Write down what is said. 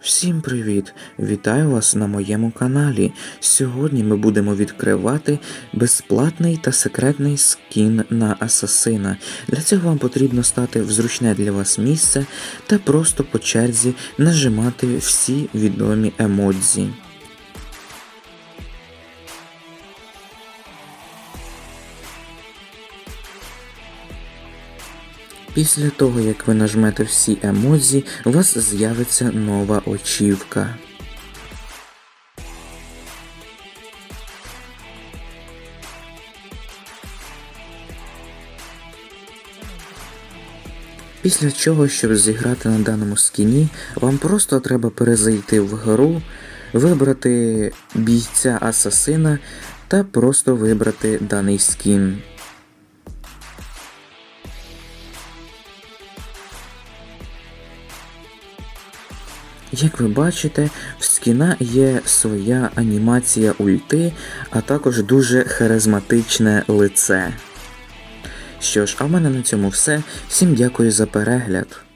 Всім привіт! Вітаю вас на моєму каналі. Сьогодні ми будемо відкривати безплатний та секретний скін на асасина. Для цього вам потрібно стати в зручне для вас місце та просто по черзі нажимати всі відомі емодзі. Після того, як ви нажмете всі емодзі, у вас з'явиться нова очівка. Після чого, щоб зіграти на даному скіні, вам просто треба перезайти в гру, вибрати бійця асасина та просто вибрати даний скін. Як ви бачите, в скіна є своя анімація ульти, а також дуже харизматичне лице. Що ж, а в мене на цьому все. Всім дякую за перегляд.